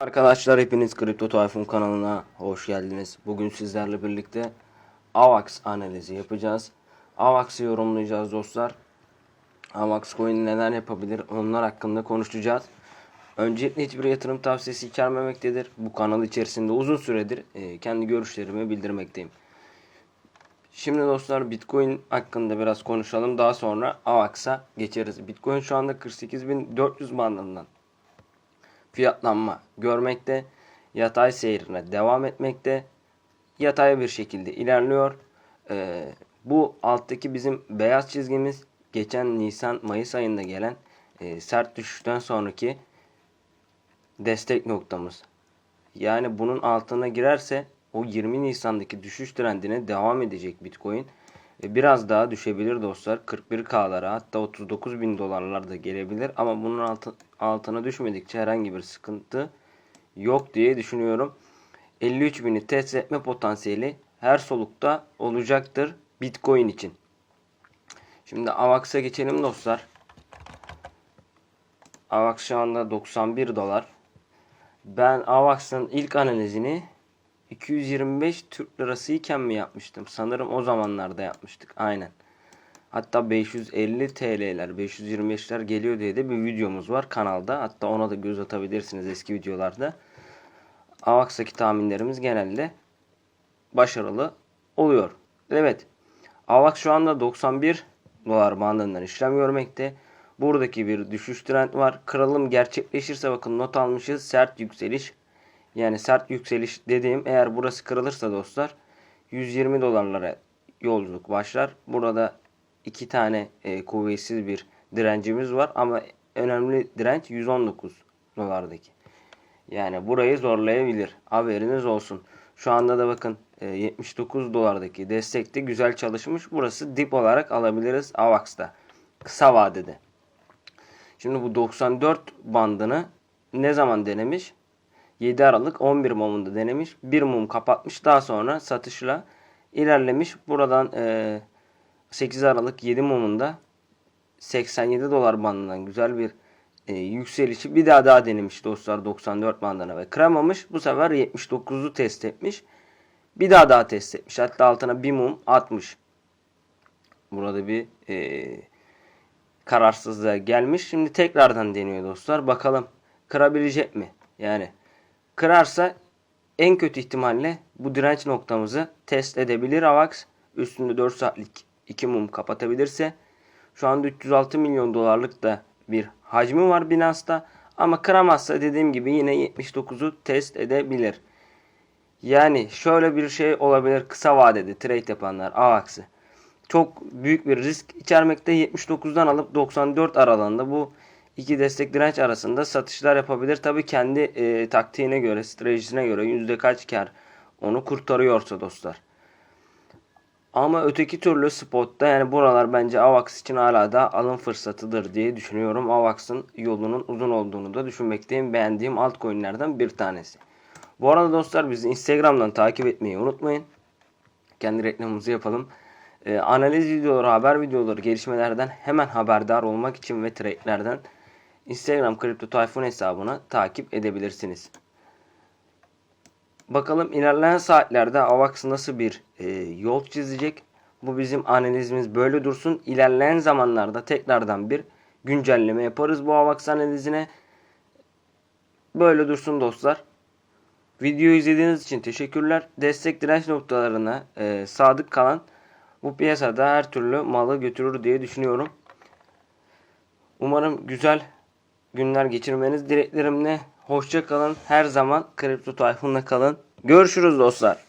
Arkadaşlar hepiniz Kripto Tayfun kanalına hoş geldiniz. Bugün sizlerle birlikte AVAX analizi yapacağız. AVAX'ı yorumlayacağız dostlar. AVAX coin neler yapabilir onlar hakkında konuşacağız. Öncelikle hiçbir yatırım tavsiyesi içermemektedir. Bu kanal içerisinde uzun süredir e, kendi görüşlerimi bildirmekteyim. Şimdi dostlar Bitcoin hakkında biraz konuşalım. Daha sonra AVAX'a geçeriz. Bitcoin şu anda 48.400 bandından fiyatlanma görmekte. Yatay seyrine devam etmekte. Yatay bir şekilde ilerliyor. Ee, bu alttaki bizim beyaz çizgimiz geçen Nisan-Mayıs ayında gelen e, sert düşüşten sonraki destek noktamız. Yani bunun altına girerse o 20 Nisan'daki düşüş trendine devam edecek Bitcoin. E, Biraz daha düşebilir dostlar. 41K'lara hatta 39 bin dolarlar da gelebilir. Ama bunun altı, altına düşmedikçe herhangi bir sıkıntı yok diye düşünüyorum. 53 bini test etme potansiyeli her solukta olacaktır Bitcoin için. Şimdi AVAX'a geçelim dostlar. AVAX şu anda 91 dolar. Ben AVAX'ın ilk analizini 225 Türk lirası iken mi yapmıştım? Sanırım o zamanlarda yapmıştık. Aynen. Hatta 550 TL'ler, 525'ler geliyor diye de bir videomuz var kanalda. Hatta ona da göz atabilirsiniz eski videolarda. AVAX'taki tahminlerimiz genelde başarılı oluyor. Evet. AVAX şu anda 91 dolar bandından işlem görmekte. Buradaki bir düşüş trend var. Kırılım gerçekleşirse bakın not almışız. Sert yükseliş yani sert yükseliş dediğim eğer burası kırılırsa dostlar 120 dolarlara yolculuk başlar. Burada iki tane e, kuvvetsiz bir direncimiz var ama önemli direnç 119 dolardaki. Yani burayı zorlayabilir. Haberiniz olsun. Şu anda da bakın e, 79 dolardaki destekte güzel çalışmış. Burası dip olarak alabiliriz AVAX'ta. Kısa vadede. Şimdi bu 94 bandını ne zaman denemiş? 7 Aralık 11 mumunda denemiş. Bir mum kapatmış. Daha sonra satışla ilerlemiş. Buradan e, 8 Aralık 7 mumunda 87 dolar bandından güzel bir e, yükselişi bir daha daha denemiş dostlar 94 bandına ve kıramamış. Bu sefer 79'u test etmiş. Bir daha daha test etmiş. Hatta altına bir mum atmış. Burada bir e, kararsızlığa gelmiş. Şimdi tekrardan deniyor dostlar. Bakalım kırabilecek mi? Yani kırarsa en kötü ihtimalle bu direnç noktamızı test edebilir AVAX. Üstünde 4 saatlik 2 mum kapatabilirse. Şu anda 306 milyon dolarlık da bir hacmi var Binance'da. Ama kıramazsa dediğim gibi yine 79'u test edebilir. Yani şöyle bir şey olabilir kısa vadede trade yapanlar AVAX'ı. Çok büyük bir risk içermekte 79'dan alıp 94 aralığında bu iki destek direnç arasında satışlar yapabilir. Tabi kendi e, taktiğine göre, stratejisine göre yüzde kaç kar onu kurtarıyorsa dostlar. Ama öteki türlü spotta yani buralar bence AVAX için hala da alım fırsatıdır diye düşünüyorum. AVAX'ın yolunun uzun olduğunu da düşünmekteyim. Beğendiğim altcoin'lerden bir tanesi. Bu arada dostlar bizi Instagram'dan takip etmeyi unutmayın. Kendi reklamımızı yapalım. Ee, analiz videoları, haber videoları, gelişmelerden hemen haberdar olmak için ve trade'lerden Instagram Kripto Tayfun hesabına takip edebilirsiniz. Bakalım ilerleyen saatlerde AVAX nasıl bir e, yol çizecek. Bu bizim analizimiz böyle dursun. İlerleyen zamanlarda tekrardan bir güncelleme yaparız bu AVAX analizine. Böyle dursun dostlar. Videoyu izlediğiniz için teşekkürler. Destek direnç noktalarına e, sadık kalan bu piyasada her türlü malı götürür diye düşünüyorum. Umarım güzel günler geçirmeniz dileklerimle. Hoşça kalın. Her zaman Kripto Tayfun'la kalın. Görüşürüz dostlar.